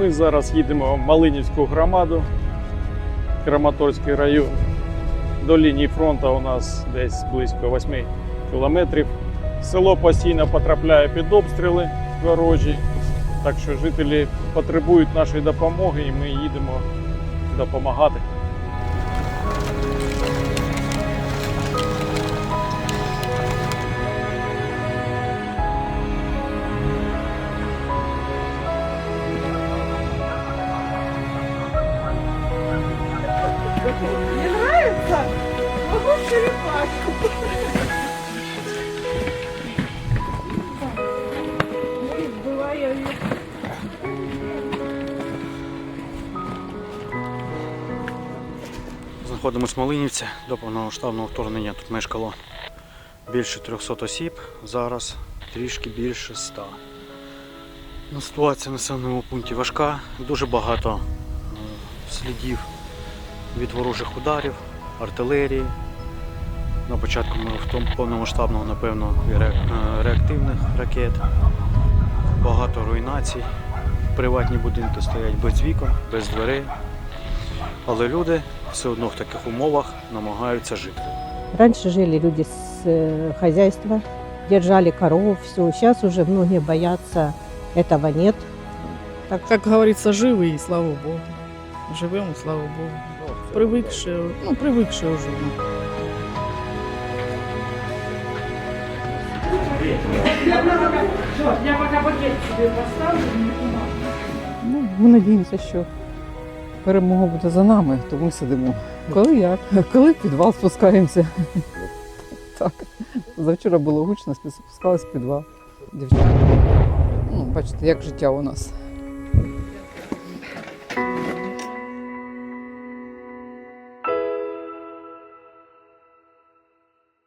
Ми зараз їдемо в Малинівську громаду, Краматорський район. До лінії фронту у нас десь близько 8 кілометрів. Село постійно потрапляє під обстріли ворожі, так що жителі потребують нашої допомоги і ми їдемо допомагати. Не нравится? Могу черепашку. Бываю ее. Знаходимось в Малинівці. До повномасштабного вторгнення тут мешкало більше 300 осіб, зараз трішки більше 100. Ну, ситуація в населеному пункті важка, дуже багато е, слідів від ворожих ударів, артилерії. На початку ми в тому повномасштабного, напевно, і ре- е, реактивних ракет. Багато руйнацій. Приватні будинки стоять без вікон, без дверей. Але люди все одно в таких умовах намагаються жити. Раньше жили люди с э, хозяйства, держали коров, все. Сейчас уже многие боятся, этого нет. Так Как говорится, живы и слава Богу. Живем, и слава Богу. Привыкшие, ну, привыкшие уже. ну. Ну, ми надіємося, що перемога буде за нами, то ми сидимо. Коли як? Коли в підвал спускаємося. Так. Завчора було гучно, спускалися в підвал. Дівчата. Ну, бачите, як життя у нас.